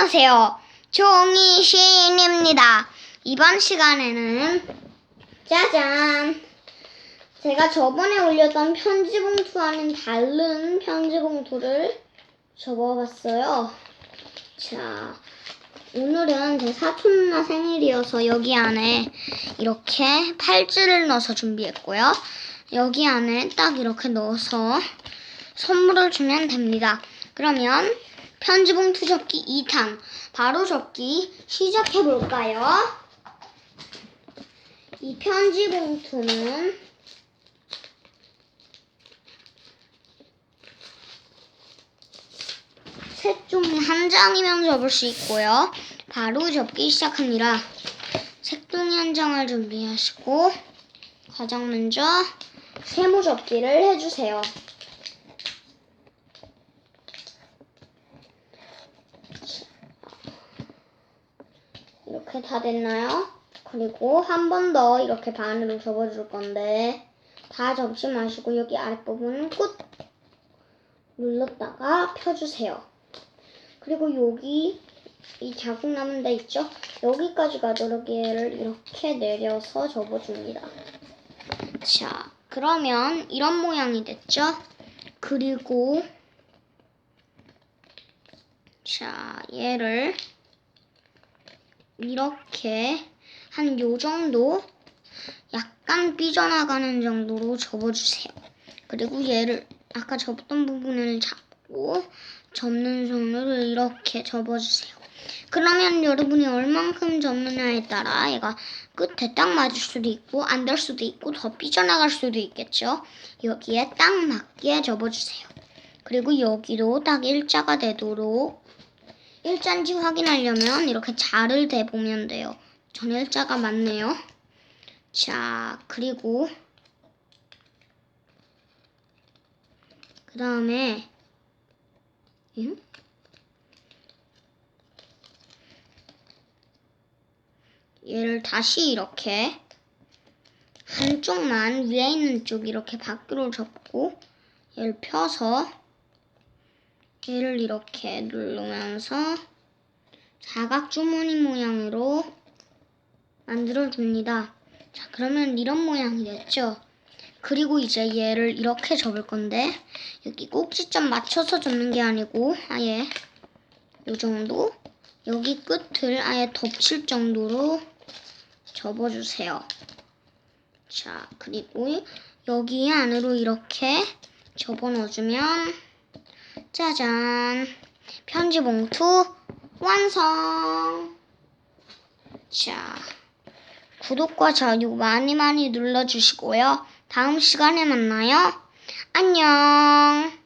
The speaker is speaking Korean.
안녕하세요. 종이 시인입니다. 이번 시간에는 짜잔! 제가 저번에 올렸던 편지봉투와는 다른 편지봉투를 접어봤어요. 자, 오늘은 제 사촌 누나 생일이어서 여기 안에 이렇게 팔찌를 넣어서 준비했고요. 여기 안에 딱 이렇게 넣어서 선물을 주면 됩니다. 그러면 편지봉투 접기 2탄 바로 접기 시작해 볼까요? 이 편지봉투는 셋중한 장이면 접을 수 있고요. 바로 접기 시작합니다. 색종이 한 장을 준비하시고 가장 먼저 세모 접기를 해주세요. 이렇게 다 됐나요? 그리고 한 번 더 이렇게 반으로 접어줄 건데 다 접지 마시고 여기 아랫부분은 꾹 눌렀다가 펴주세요. 그리고 여기 이 자국 남은 데 있죠? 여기까지 가도록 얘를 이렇게 내려서 접어줍니다. 자, 그러면 이런 모양이 됐죠? 그리고 자, 얘를 이렇게 한 요 정도 약간 삐져나가는 정도로 접어주세요. 그리고 얘를 아까 접던 부분을 잡고 접는 손으로 이렇게 접어주세요. 그러면 여러분이 얼만큼 접느냐에 따라 얘가 끝에 딱 맞을 수도 있고 안 될 수도 있고 더 삐져나갈 수도 있겠죠. 여기에 딱 맞게 접어주세요. 그리고 여기도 딱 일자가 되도록 일자인지 확인하려면 이렇게 자를 대보면 돼요. 전 일자가 맞네요. 자, 그리고 그 다음에 응? 얘를 다시 이렇게 한쪽만 위에 있는 쪽 이렇게 밖으로 접고 얘를 펴서 얘를 이렇게 누르면서 사각 주머니 모양으로 만들어 줍니다. 자, 그러면 이런 모양이 됐죠? 그리고 이제 얘를 이렇게 접을 건데 여기 꼭지점 맞춰서 접는 게 아니고 아예 요 정도 여기 끝을 아예 덮칠 정도로 접어주세요. 자, 그리고 여기 안으로 이렇게 접어 넣어주면 짜잔. 편지 봉투 완성. 자 구독과 좋아요 많이 많이 눌러주시고요. 다음 시간에 만나요. 안녕